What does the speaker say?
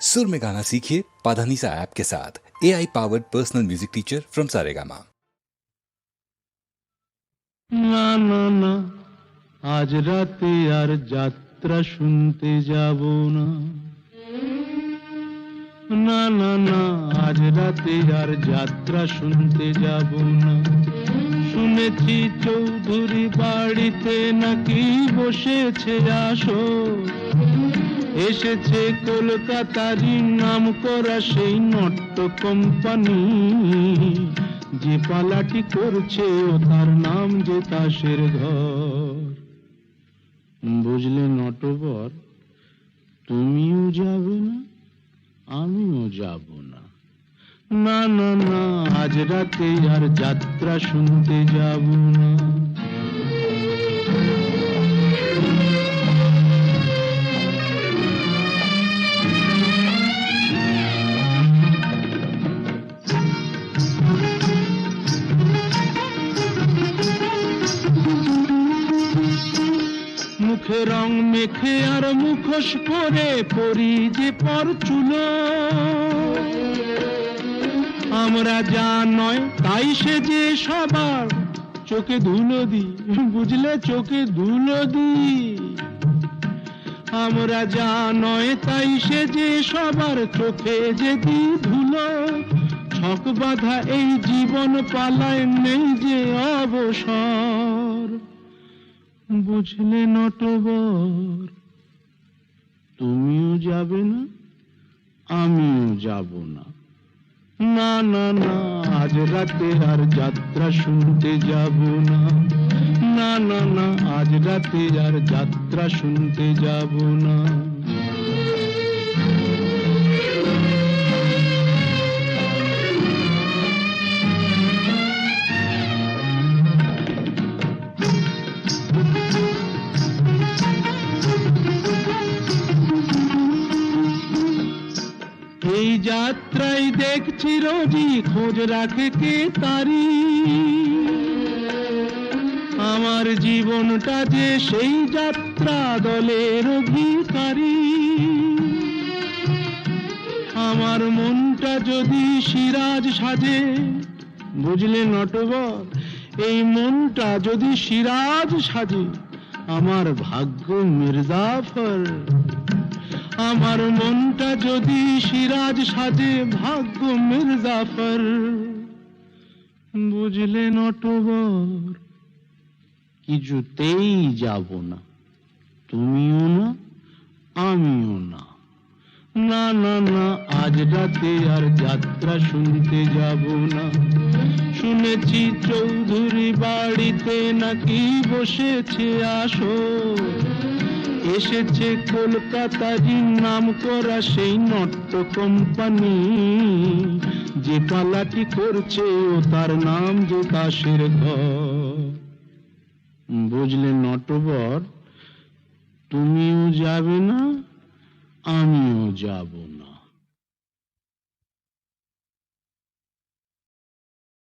सुर में गाना सीखिए पाधानीसा ऐप के साथ A I powered personal music teacher from Saregama না না না আজ রাতে আর যাত্রা শুনতে যাব না না না না আজ রাতে আর যাত্রা শুনতে যাব না শুনেছি চৌধুরী বাড়িতে নাকি বসেছে আসো এসেছে কলকাতারই নাম করা সেই নট্য কোম্পানি। যে পালাটি করছে ও তার নাম যে তাসের ঘর। বুঝলে নটবর, তুমিও যাবে না, আমিও যাব না। না না না, আজ রাতে আর যাত্রা শুনতে যাব না। মুখে রং মেখে আর মুখোশ পরে পরি যে পর চুলো আমরা যা নয়, তাই সে যে সবার চোখে ধুলো দি। বুঝলে? চোখে ধুলো দি। আমরা যা নয়, তাই সে যে সবার চোখে যে দি ধুলো। ছক বাঁধা এই জীবন পালায় নেই যে অবসর। বুঝলে নটবর তুমিও যাবে না, আমিও যাব না। না না না, আজ রাতে আর যাত্রা শুনতে যাব না। না না না, আজ রাতে আর যাত্রা শুনতে যাব না। এই যাত্রায় দেখছি রোজি খোঁজ রাখে কে তারি? আমার জীবনটা যে সেই যাত্রা দলের অধিকারী। আমার মনটা যদি সিরাজ সাজে, বুঝলে নটবর, এই মনটা যদি সিরাজ সাজে, আমার ভাগ্য মির্জাফর। আমার মনটা যদি সিরাজ সাজে ভাগ্য মির্জাফর, বুঝলে নটবর, কিছুতেই যাব না। তুমিও না, আমিও না। না না না, আজ রাতে আর যাত্রা শুনতে যাব না। শুনেছি চৌধুরী বাড়িতে নাকি বসেছে আসো এসেছে কলকাতারই নাম করা সেই নট্য কোম্পানি যে পালাটি করছে ও তার নাম যে কাশের বুঝলে নটবর, তুমিও যাবে না, আমিও যাব না।